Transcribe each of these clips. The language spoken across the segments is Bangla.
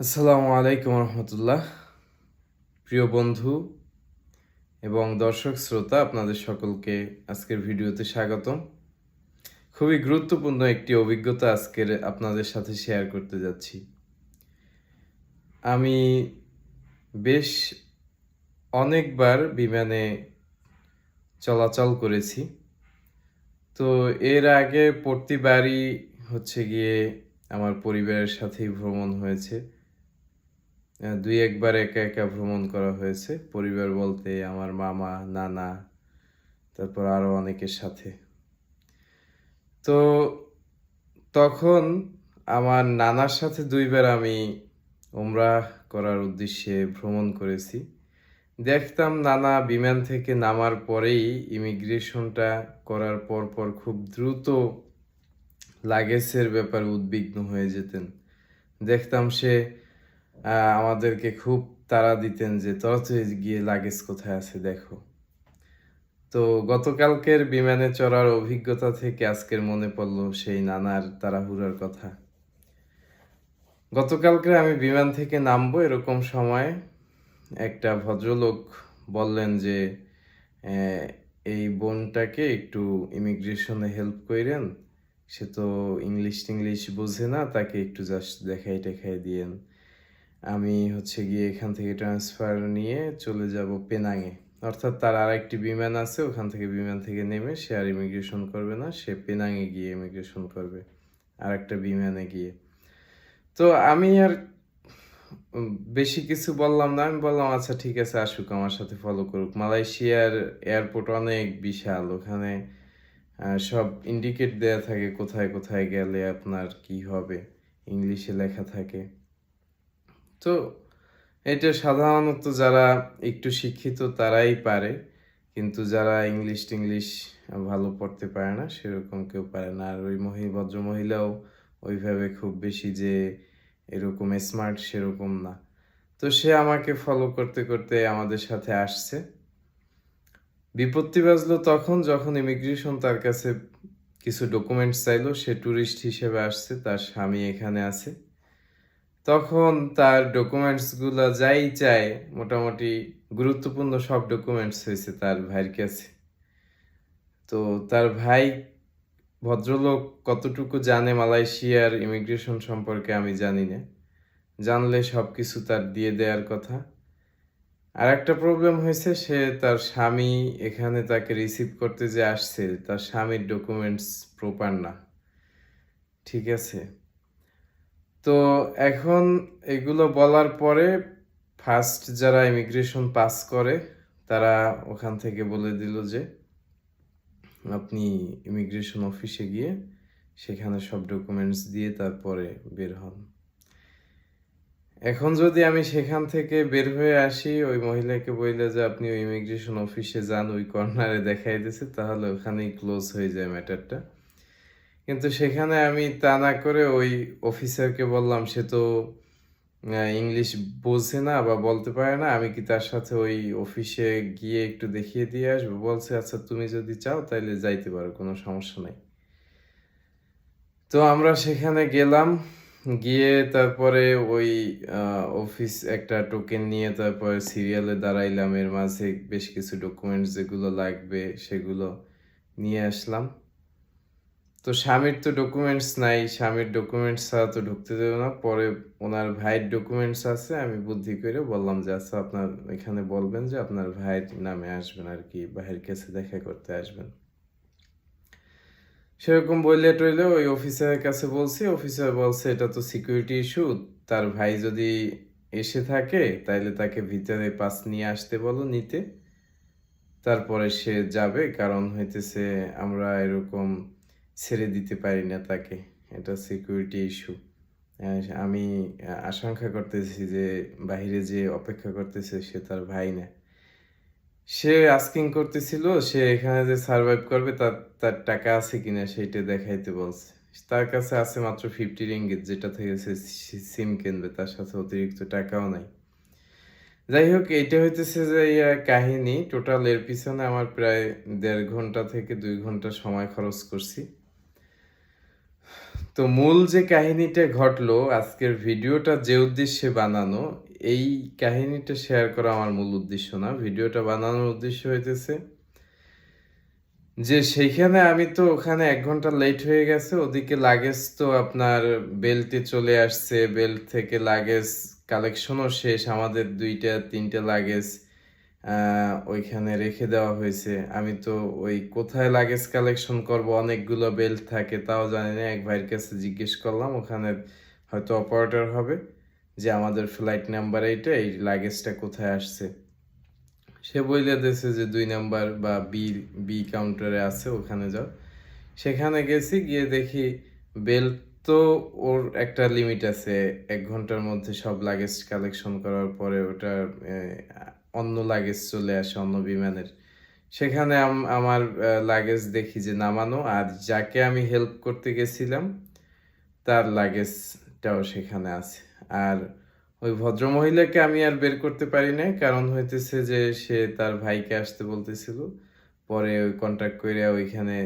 আসসালামু আলাইকুম রহমতুল্লাহ। প্রিয় বন্ধু এবং দর্শক শ্রোতা, আপনাদের সকলকে আজকের ভিডিওতে স্বাগতম। খুবই গুরুত্বপূর্ণ একটি অভিজ্ঞতা আজকের আপনাদের সাথে শেয়ার করতে যাচ্ছি। আমি বেশ অনেকবার বিমানে চলাচল করেছি। তো এর আগে প্রতিবারই হচ্ছে গিয়ে আমার পরিবারের সাথেই ভ্রমণ হয়েছে। দুই একবার একা একা ভ্রমণ করা হয়েছে। পরিবার বলতে আমার মামা, নানা, তারপর আরও অনেকের সাথে। তো তখন আমার নানার সাথে দুইবার আমি ওমরা করার উদ্দেশ্যে ভ্রমণ করেছি। দেখতাম নানা বিমান থেকে নামার পরেই ইমিগ্রেশনটা করার পর পর খুব দ্রুত লাগেজের ব্যাপারে উদ্বিগ্ন হয়ে যেতেন। দেখতাম সে আমাদেরকে খুব তাড়া দিতেন যে তাড়াতাড়ি গিয়ে লাগেজ কোথায় আছে দেখো। তো গতকালকের বিমানে চড়ার অভিজ্ঞতা থেকে আজকের মনে পড়ল সেই নানার তাড়াহুড়ার কথা। গতকালকে আমি বিমান থেকে নামবো এরকম সময় একটা ভদ্রলোক বললেন যে এই বোনটাকে একটু ইমিগ্রেশনে হেল্প কইরেন। সে তো ইংলিশ টিংলিশ বোঝে না, তাকে একটু জাস্ট দেখাই টেখাই দিয়েন। আমি হচ্ছে গিয়ে এখান থেকে ট্রান্সফার নিয়ে চলে যাব পেনাঙে অর্থাৎ তার আর একটি বিমান আছে, ওখান থেকে বিমান থেকে নেমে সে আর ইমিগ্রেশন করবে না, সে পেনাঙে গিয়ে ইমিগ্রেশন করবে আর একটা বিমানে গিয়ে। তো আমি আর বেশি কিছু বললাম না, আমি বললাম আচ্ছা ঠিক আছে, আসুক, আমার সাথে ফলো করুক। মালয়েশিয়ার এয়ারপোর্ট অনেক বিশাল, ওখানে সব ইন্ডিকেট দেয়া থাকে কোথায় কোথায় গেলে আপনার কি হবে ইংলিশে লেখা থাকে। তো এটা সাধারণত যারা একটু শিক্ষিত তারাই পারে, কিন্তু যারা ইংলিশ টিংলিশ ভালো পড়তে পারে না সেরকম কেউ পারে না। আর ওই মহি, ভদ্র মহিলাও ওইভাবে খুব বেশি যে এরকম স্মার্ট সেরকম না। তো সে আমাকে ফলো করতে করতে আমাদের সাথে আসছে। বিপত্তি বাজলো তখন যখন ইমিগ্রেশন তার কাছে কিছু ডকুমেন্টস চাইলো। সে ট্যুরিস্ট হিসেবে আসছে, তার স্বামী এখানে আছে। তখন তার ডকুমেন্টসগুলো যাই চায় মোটামুটি গুরুত্বপূর্ণ সব ডকুমেন্টস হয়েছে তার ভাইয়ের কাছে। তো তার ভাই ভদ্রলোক কতটুকু জানে মালয়েশিয়ার ইমিগ্রেশন সম্পর্কে আমি জানি না। জানলে সব কিছু তার দিয়ে দেওয়ার কথা। আর একটা প্রবলেম হয়েছে, সে তার স্বামী এখানে তাকে রিসিভ করতে যে আসছে, তার স্বামীর ডকুমেন্টস প্রপার না। ঠিক আছে? তো এখন এগুলো বলার পরে ফার্স্ট যারা ইমিগ্রেশন পাস করে, তারা ওখান থেকে বলে দিল যে, আপনি ইমিগ্রেশন অফিসে গিয়ে সেখানে সব ডকুমেন্টস দিয়ে তারপরে বের হন। এখন যদি আমি সেখান থেকে বের হয়ে আসি, ওই মহিলাকে বললে যে, আপনি ওই ইমিগ্রেশন অফিসে যান, ওই কর্নারে দেখাই দিছে তাহলে ওখানেই ক্লোজ হয়ে যায় ম্যাটারটা কিন্তু সেখানে আমি তা না করে ওই অফিসারকে বললাম, সে তো ইংলিশ বোঝে না বা বলতে পারে না, আমি কি তার সাথে ওই অফিসে গিয়ে একটু দেখিয়ে দিয়ে আসব? বলছে আচ্ছা তুমি যদি চাও তাহলে যাইতে পারো, কোনো সমস্যা নাই। তো আমরা সেখানে গেলাম, গিয়ে তারপরে ওই অফিস একটা টোকেন নিয়ে তারপরে সিরিয়ালে দাঁড়াইলাম। এর মাঝে বেশ কিছু ডকুমেন্টস যেগুলো লাগবে সেগুলো নিয়ে আসলাম। তো স্বামীর তো ডকুমেন্টস নাই, স্বামীর ডকুমেন্টস ছাড়া তো ঢুকতে দেবে না। পরে ওনার ভাইয়ের ডকুমেন্টস আছে, আমি বুদ্ধি করে বললাম যে আচ্ছা আপনার এখানে বলবেন যে, আপনার ভাইয়ের নামে আসবেন আর কি, ভাইয়ের কাছে দেখা করতে আসবেন। সেরকম বললে টইলে ওই অফিসারের কাছে বলছি অফিসার বলছে, এটা তো সিকিউরিটি ইস্যু তার ভাই যদি এসে থাকে, তাইলে তাকে ভিতরে পাস নিয়ে আসতে বলো, নিতে। তারপরে সে যাবে, কারণ হইতেছে আমরা এরকম ছেড়ে দিতে পারি না তাকে। এটা সিকিউরিটি ইস্যু আমি আশঙ্কা করতেছি যে বাইরে যে অপেক্ষা করতেছে সে তার ভাই না। সে আস্কিং করতেছিল, সে এখানে যে সার্ভাইভ করবে তার তার টাকা আছে কিনা সেইটা দেখাইতে বলছে। তার কাছে আছে মাত্র ফিফটি রিঙ্গিত যেটা থেকে সে সিম কিনবে, তার সাথে অতিরিক্ত টাকাও নাই। যাই হোক, এইটা হইতেছে যে কাহিনী। টোটাল এর পিছনে আমার প্রায় দেড় ঘণ্টা থেকে দুই ঘণ্টা সময় খরচ করছি। তো মূল যে কাহিনীটা ঘটলো, আজকের ভিডিওটা যে উদ্দেশ্যে বানানো, এই কাহিনীটা শেয়ার করা আমার মূল উদ্দেশ্য না। ভিডিওটা বানানোর উদ্দেশ্য হইতেছে যে সেইখানে আমি তো ওখানে এক ঘণ্টা লেট হয়ে গেছে, ওদিকে লাগেজ তো আপনার বেল্টে চলে আসছে, বেল্ট থেকে লাগেজ কালেকশনও শেষ, আমাদের দুইটা, তিনটা লাগেজ ওইখানে রেখে দেওয়া হয়েছে। আমি তো ওই কোথায় লাগেজ কালেকশন করব, অনেকগুলো বেল্ট থাকে, তাও জানি না। এক ভাইয়ের কাছে জিজ্ঞেস করলাম, ওখানে হয়তো অপারেটর হবে, যে আমাদের ফ্লাইট নাম্বার এইটা, এই লাগেজটা কোথায় আসছে? সে বইলে দিয়েছে যে দুই নাম্বার বা বি বি কাউন্টারে আছে, ওখানে যাও। সেখানে গেছি, গিয়ে দেখি বেল্ট তো ওর একটা লিমিট আছে। এক ঘণ্টার মধ্যে সব লাগেজ কালেকশন করার পরে ওটা অন্য লাগেজ চলে আসে অন্য বিমানের। সেখানে আম- আমার লাগেজ দেখি যে নামানো আর যাকে আমি হেল্প করতে গেছিলাম, তার লাগেজটাও সেখানে আছে। আর ওই ভদ্রমহিলাকে আমি আর বের করতে পারি না কারণ হইতেছে যে সে তার ভাইকে আসতে বলতেছিল। পরে ওই কন্ট্যাক্ট করে ওইখানে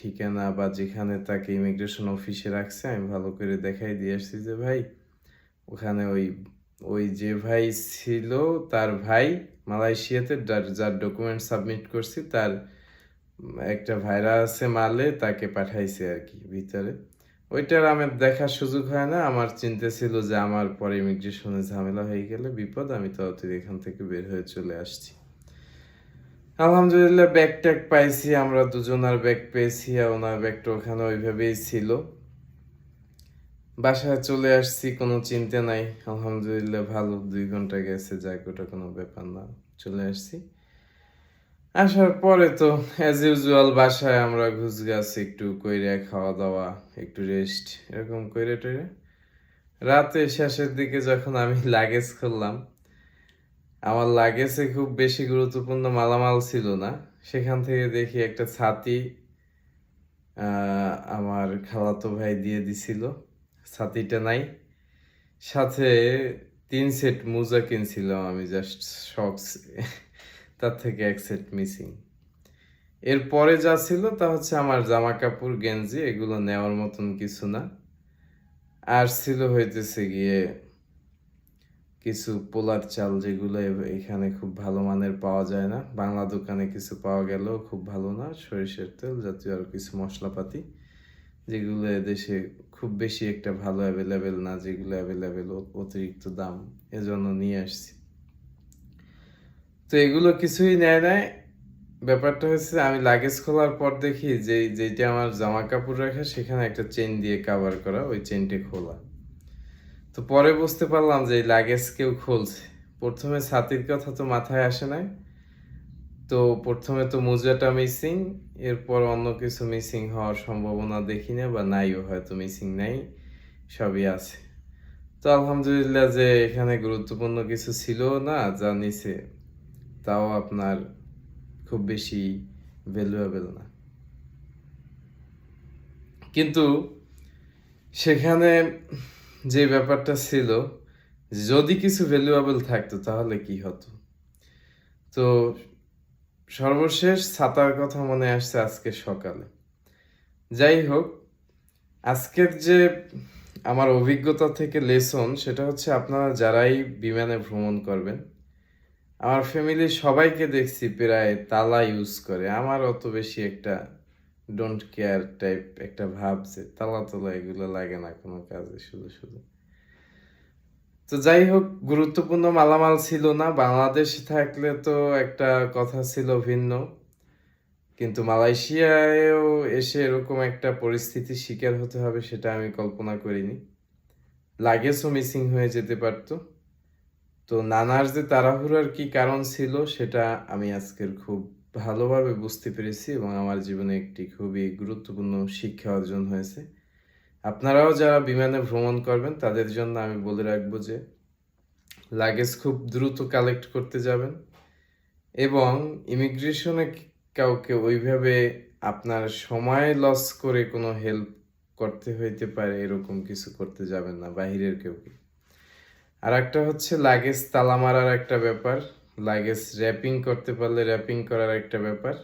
ঠিকানা বা যেখানে তাকে ইমিগ্রেশন অফিসে রাখছে, আমি ভালো করে দেখাই দিয়ে আসছি যে, ভাই, ওখানে ওই ওই যে ভাই ছিল, তার ভাই মালয়েশিয়াতে যার ডকুমেন্ট সাবমিট করছি, তার একটা ভাইরা আছে মালে, তাকে পাঠাইছে আর কি ভিতরে। ওইটার আমার দেখার সুযোগ হয় না। আমার চিন্তা ছিল যে, আমার পরে ইমিগ্রেশনে ঝামেলা হয়ে গেলে বিপদ, আমি তাড়াতাড়ি এখান থেকে বের হয়ে চলে আসছি। আলহামদুলিল্লাহ ব্যাগ ট্যাগ পাইছি, আমরা দুজনার ব্যাগ পেয়েছি আর ওনার ব্যাগটা ওখানে ওইভাবেই ছিল। বাসায় চলে আসছি, কোনো চিন্তা নাই। আলহামদুলিল্লাহ, ভালো। দুই ঘণ্টা গেছে, যাক, ওটা কোনো ব্যাপার না। চলে আসছি। আসার পরে তো অ্যাজ ইউজুয়াল বাসায় আমরা ঘুষ গাছ একটু কইরে খাওয়া দাওয়া একটু রেস্ট এরকম কইরে টইরে রাতে শেষের দিকে যখন আমি লাগেজ খুললাম আমার লাগেজে খুব বেশি গুরুত্বপূর্ণ মালামাল ছিল না। সেখান থেকে দেখি একটা ছাতি আমার খালাতো ভাই দিয়ে দিছিল। ছাতিটা নাই। সাথে তিন সেট মোজা কিনছিলাম আমি জাস্ট শক্স তার থেকে এক সেট মিসিং এরপরে যা ছিল তা হচ্ছে আমার জামা কাপড় গেঞ্জি, এগুলো নেওয়ার মতন কিছু না। আর ছিল হইতেছে গিয়ে কিছু পোলার চাল যেগুলো এখানে খুব ভালো মানের পাওয়া যায় না। বাংলা দোকানে কিছু পাওয়া গেলেও খুব ভালো না। সরিষার তেল জাতীয় আর কিছু মশলাপাতি, যেগুলো এদেশে খুব বেশি একটা ভালো অ্যাভেলেবেল না, যেগুলো অ্যাভেলেবেল অতিরিক্ত দাম এজন্য নিয়ে আসছি। তো এগুলো কিছুই নেয় নাই। ব্যাপারটা হচ্ছে আমি লাগেজ খোলার পর দেখি যে, যেটা আমার জামা কাপড় রাখা সেখানে একটা চেন দিয়ে কাভার করা, ওই চেনটা খোলা। তো পরে বুঝতে পারলাম যে লাগেজ কেউ খুলছে। প্রথমে ছাতির কথা তো মাথায় আসে নাই। তো প্রথমে তো মোজাটা মিসিং এরপর অন্য কিছু মিসিং হওয়ার সম্ভাবনা দেখি না বা নাইও হয়তো মিসিং নাই, সবই আছে। তো আলহামদুলিল্লাহ যে এখানে গুরুত্বপূর্ণ কিছু ছিল না, যা নিছে তাও আপনার খুব বেশি ভ্যালুয়েবল না। কিন্তু সেখানে যে ব্যাপারটা ছিল, যদি কিছু ভ্যালুয়েবল থাকতো, তাহলে কি হতো? তো সর্বশেষ ছাতার কথা মনে আসছে আজকে সকালে। যাই হোক, আজকের যে আমার অভিজ্ঞতা থেকে লেসন সেটা হচ্ছে আপনারা যারাই বিমানে ভ্রমণ করবেন, আমার ফ্যামিলির সবাইকে দেখছি প্রায় তালা ইউজ করে। আমার অত বেশি একটা ডোন্ট কেয়ার টাইপ একটা ভাব যে তালা তালা এগুলো লাগে না কোনো কাজে শুধু শুধু। তো যাই হোক, গুরুত্বপূর্ণ মালামাল ছিল না। বাংলাদেশে থাকলে তো একটা কথা ছিল ভিন্ন। কিন্তু মালয়েশিয়ায়ও এসে এরকম একটা পরিস্থিতির শিকার হতে হবে সেটা আমি কল্পনা করিনি। লাগেজও মিসিং হয়ে যেতে পারতো। তো নানার যে তাড়াহুড়ার কি কারণ ছিল সেটা আমি আজকের খুব ভালোভাবে বুঝতে পেরেছি এবং আমার জীবনে একটি খুবই গুরুত্বপূর্ণ শিক্ষা অর্জন হয়েছে। আপনারাও যারা বিমানে ভ্রমণ করবেন, তাদের জন্য আমি বলে রাখব যে লাগেজ খুব দ্রুত কালেক্ট করতে যাবেন এবং ইমিগ্রেশনে কাউকে ওইভাবে আপনার সময় লস করে কোনো হেল্প করতে হইতে পারে এরকম কিছু করতে যাবেন না, বাহিরের কেউকে। আর একটা হচ্ছে লাগেজ তালা মারার একটা ব্যাপার। লাগেজ র্যাপিং করতে পারলে র্যাপিং করার একটা ব্যাপার।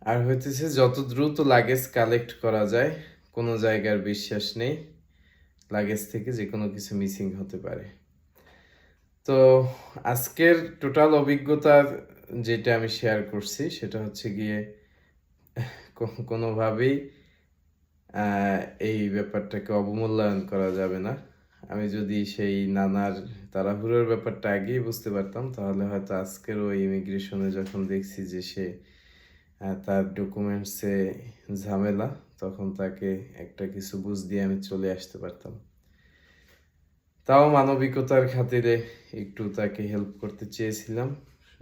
আর হইতেছে, যত দ্রুত লাগেজ কালেক্ট করা যায়, কোনো জায়গার বিশ্বাস নেই লাগেজ থেকে যে কোনো কিছু মিসিং হতে পারে। তো, আজকের টোটাল অভিজ্ঞতা যেটা আমি শেয়ার করছি, সেটা হচ্ছে গিয়ে কোনোভাবেই এই ব্যাপারটাকে অবমূল্যায়ন করা যাবে না। আমি যদি সেই নানার তাড়াহুড়োর ব্যাপারটা আগেই বুঝতে পারতাম, তাহলে হয়তো আজকের ওই ইমিগ্রেশনে যখন দেখছি যে সে তার ডকুমেন্টসে ঝামেলা, তখন তাকে একটা কিছু বুঝ দিয়ে আমি চলে আসতে পারতাম। তাও মানবিকতার খাতিরে একটু তাকে হেল্প করতে চেয়েছিলাম,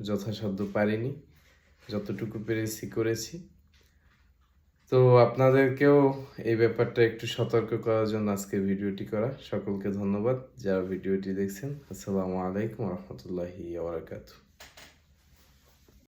যথাসাধ্য পারিনি, যতটুকু পেরেছি করেছি। তো আপনাদেরকেও এই ব্যাপারটা একটু সতর্ক করার জন্য আজকে ভিডিওটি করা। সকলকে ধন্যবাদ যারা ভিডিওটি দেখছেন। আসসালামু আলাইকুম রহমতুল্লাহি ওবরাকাতুহ